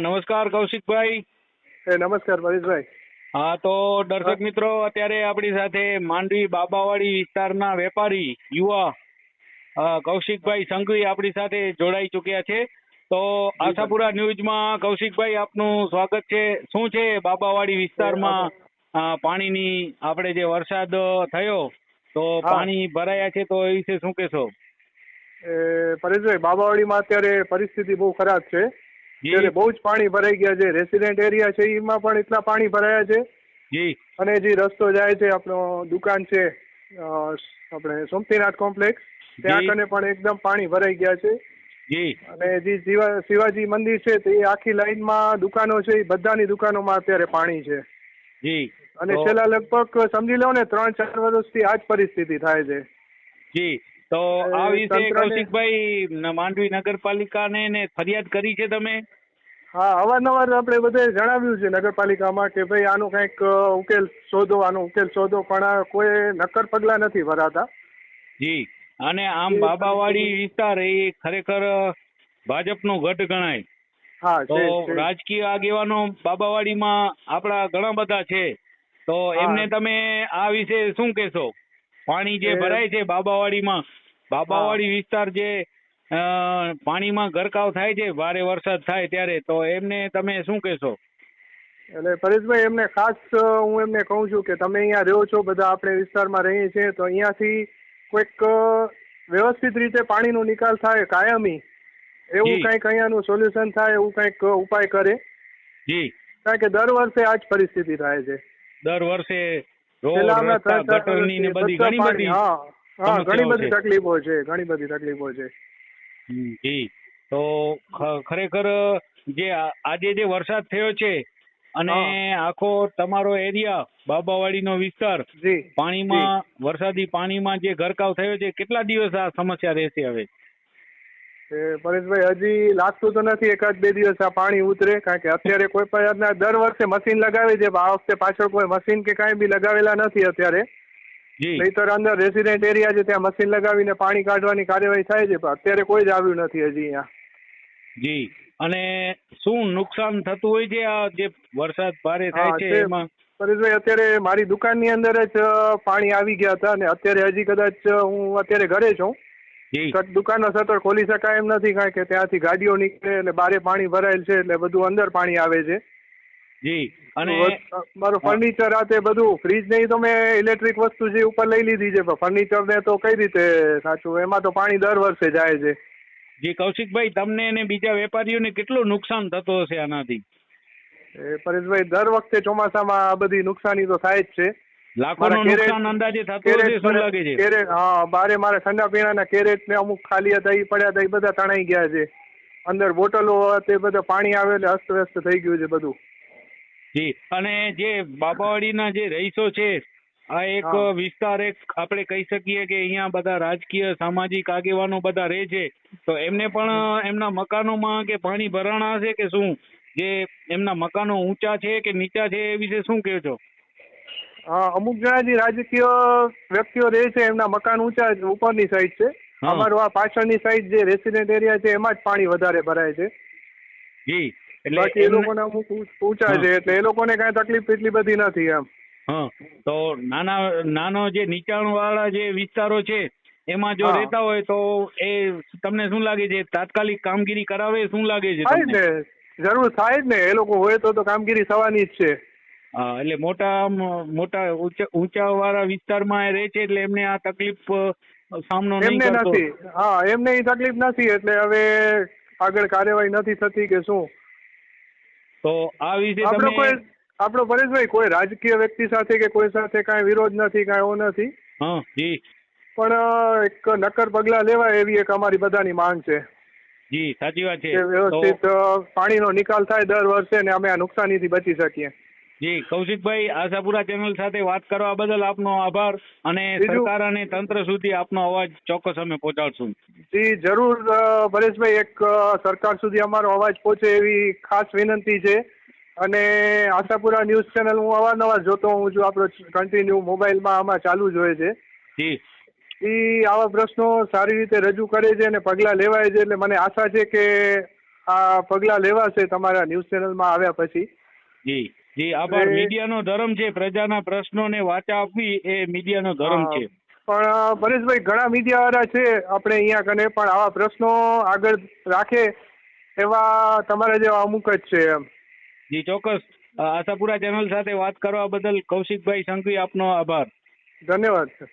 નમસ્કાર કૌશિકભાઈ. નમસ્કાર પરેશભાઈ. હા તો દર્શક મિત્રો અત્યારે આપણી સાથે માંડવી બાબાવાડી વિસ્તારના વેપારી યુવા કૌશિકભાઈ સંઘવી આપણી સાથે જોડાઈ ચૂક્યા છે. તો આશાપુરા ન્યૂઝમાં કૌશિકભાઈ આપનું સ્વાગત છે. શું છે બાબાવાડી વિસ્તારમાં પાણીની આપણે જે વરસાદ થયો તો પાણી ભરાયા છે તો એ વિશે શું કહેશો? પરેશભાઈ બાબાવાડીમાં અત્યારે પરિસ્થિતિ બહુ ખરાબ છે. જી. અત્યારે બહુ જ પાણી ભરાઈ ગયા છે. રેસિડેન્ટ એરિયા છે એમાં પણ એટલા પાણી ભરાયા છે. જી. અને જે રસ્તો જાય છે આપણો દુકાન છે આપણે સોમતીનાથ કોમ્પ્લેક્સ ત્યાં. કને પણ એકદમ પાણી ભરાઈ ગયા છે. જી. અને જે શિવા- શિવાજી મંદિર છે તે આખી લાઈનમાં દુકાનો છે એ બધાની દુકાનોમાં અત્યારે પાણી છે. જી. અને છેલ્લા લગભગ સમજી લો ને ત્રણ ચાર વર્ષથી આ જ પરિસ્થિતિ થાય છે. જી. તો આ વિશે કૌશિકભાઈ માંડવી નગરપાલિકાને ને ફરિયાદ કરી છે તમે? હા અવારનવાર આપણે બધે જણાવ્યું છે નગરપાલિકામાં કે ભાઈ આનો કંઈક ઉકેલ શોધો આનો ઉકેલ શોધો પણ આ કોઈ નક્કર પગલાં નથી ભરાતા. જી અને આમ બાબાવાડી વિસ્તાર એ ખરેખર ભાજપનો ગઢ ગણાય. હા તો. રાજકીય આગેવાનો બાબાવાડીમાં આપણા ઘણા બધા છે. તો એમને તમે આ વિશે શું કહેશો? પાણી જે ભરાય છે બાબાવાડીમાં બાબાવાડી વિસ્તાર જે પાણીમાં ગરકાવ થાય છે ભારે વરસાદ થાય ત્યારે તો એમને તમે શું કહેશો? એટલે પરેશભાઈ એમને ખાસ હું એમને કહું છું કે તમે અહીંયા રહ્યો છો બધા આપણે વિસ્તારમાં રહીએ છીએ તો અહીંયાથી કોઈક વ્યવસ્થિત રીતે પાણીનો નિકાલ થાય કાયમી. એવું. કંઈક અહીંયાનું સોલ્યુશન થાય એવું કંઈક ઉપાય કરે. જી. કારણ કે દર વર્ષે આ જ પરિસ્થિતિ થાય છે. દર વર્ષે રોડ રસ્તા ગટરની ને બધી ઘણી બધી હા. હા ઘણી બધી તકલીફો છે ઘણી બધી તકલીફો છે. જી. તો ખરેખર જે આજે જે વરસાદ થયો છે અને આખો તમારો એરિયા બાબાવાડીનો વિસ્તાર પાણીમાં વરસાદી પાણીમાં જે ગરકાવ થયો છે કેટલા દિવસ આ સમસ્યા રહેશે હવે? પરેશભાઈ હજી લાગતું તો નથી એકાદ બે દિવસ આ પાણી ઉતરે કારણ કે અત્યારે કોઈ પણ દર વર્ષે મશીન લગાવે છે આ વખતે પાછળ કોઈ મશીન કે કાંઈ બી લગાવેલા નથી અત્યારે. નહીતર અંદર રેસિડેન્ટ એરિયા છે ત્યાં મશીન લગાવીને પાણી કાઢવાની કાર્યવાહી થાય છે પણ અત્યારે કોઈ જ આવ્યું નથી હજી અહીંયા. જી. અને શું નુકસાન થતું હોય છે આ જે વરસાદ ભારે થાય છે એમાં? પરેશભાઈ અત્યારે મારી દુકાનની અંદર જ પાણી આવી ગયા હતા અને અત્યારે હજી કદાચ હું અત્યારે ઘરે છું. દુકાન દુકાનનો શટર ખોલી શકાય એમ નથી કારણ કે ત્યાંથી ગાડીઓ નીકળે એટલે બારે પાણી ભરાયેલ છે એટલે બધું અંદર પાણી આવે છે. જી. અને મારું ફર્નિચર આ તે બધું ફ્રીજ નહીં તો મેં ઇલેક્ટ્રિક વસ્તુ જે ઉપર લઈ લીધી છે પણ ફર્નિચર ને તો કઈ રીતે સાચું? એમાં તો પાણી દર વર્ષે જાય છે. જી કૌશિકભાઈ તમને અને બીજા વેપારીઓને કેટલું નુકસાન થતું હશે આનાથી? એ પરેશભાઈ દર વખતે ચોમાસામાં આ બધી નુકસાની તો થાય જ છે. લાખોનું કેરેટ- નુકસાન અંદાજે થતું હશે શું લાગે છે? કેરેટ હા બારે મારા ઠંડા પીણાના કેરેટ ને અમુક ખાલી હતા એ પડ્યા હતા એ બધા તણાઈ ગયા છે. અંદર બોટલો તે બધા પાણી આવે એટલે અસ્તવ્યસ્ત થઈ ગયું છે બધું. જી. અને જે બાબાવાડીના જે રહીશો છે આ એક વિસ્તાર એક આપણે કહી શકીએ કે અહીંયા બધા રાજકીય સામાજિક આગેવાનો બધા રહે છે. તો એમને પણ એમના મકાનોમાં કે પાણી ભરાણા હશે કે શું? જે એમના મકાનો ઊંચા છે કે નીચા છે એ વિશે શું કહો છો અમુક જણા જે રાજકીય વ્યક્તિઓ રહે છે એમના મકાન ઊંચા ઉપરની સાઈડ છે. અમારું આ પાછળની સાઈડ જે રેસિડેન્ટ એરિયા છે એમાં જ પાણી વધારે ભરાય છે. જી. બાકી એ લોકોને અમુક ઊંચ- છે એટલે એ લોકોને કાંઈ તકલીફ એટલી બધી નથી એમ. હા તો નાના નાનો જે નીચાણ વાળા જે વિસ્તારો છે એમાં જો રહેતા હોય તો એ તમને શું લાગે છે? તાત્કાલિક કામગીરી કરાવે શું લાગે છે થાય? ને. જરૂર થાય જ ને. એ લોકો હોય તો તો કામગીરી થવાની જ છે. હા એટલે મોટા મોટા ઊંચા ઊંચા વાળા વિસ્તારમાં એ રહે છે એટલે એમને આ તકલીફ સામનો એમને નથી. હા એમને એ તકલીફ નથી એટલે હવે આગળ કાર્યવાહી નથી થતી કે શું? તો આ વિશે આપણો તમે કોઈ આપણો પરેશભાઈ કોઈ રાજકીય વ્યક્તિ સાથે કે કોઈ સાથે કાંઈ વિરોધ નથી કાંઈ એવો નથી? હા જી. પણ એક નક્કર પગલાં લેવાય એવી એક અમારી બધાની માંગ છે. જી સાચી વાત છે. વ્યવસ્થિત પાણીનો નિકાલ થાય દર વર્ષે ને અમે આ નુકસાનીથી બચી શકીએ. જી કૌશિકભાઈ આશાપુરા ચેનલ સાથે વાત કરવા બદલ આપનો આભાર અને સરકાર અને તંત્ર સુધી આપનો અવાજ ચોક્કસ અમે પહોંચાડશું. જી જરૂર પરેશભાઈ એક સરકાર સુધી અમારો અવાજ પહોંચે એવી ખાસ વિનંતી છે. અને આશાપુરા ન્યૂઝ ચેનલ હું અવારનવાર જોતો હું છું આપણો કન્ટિન્યુ મોબાઈલમાં આમાં ચાલુ જ હોય છે. જી. એ આવા પ્રશ્નો સારી રીતે રજૂ કરે છે અને પગલાં લેવાય છે એટલે મને આશા છે કે આ પગલાં લેવાશે તમારા ન્યૂઝ ચેનલમાં આવ્યા પછી. જી. જી આભાર. મીડિયાનો ધર્મ છે પ્રજાના પ્રશ્નોને વાચા આપવી એ મીડિયાનો ધર્મ છે. પણ પરેશભાઈ ઘણા મીડિયાવાળા છે આપણે અહીંયા કને પણ આવા પ્રશ્નો આગળ રાખે એવા તમારા જેવા અમુક જ છે એમ. જી ચોક્કસ. આશાપુરા ચેનલ સાથે વાત કરવા બદલ કૌશિકભાઈ સંઘવી આપનો આભાર. ધન્યવાદ સર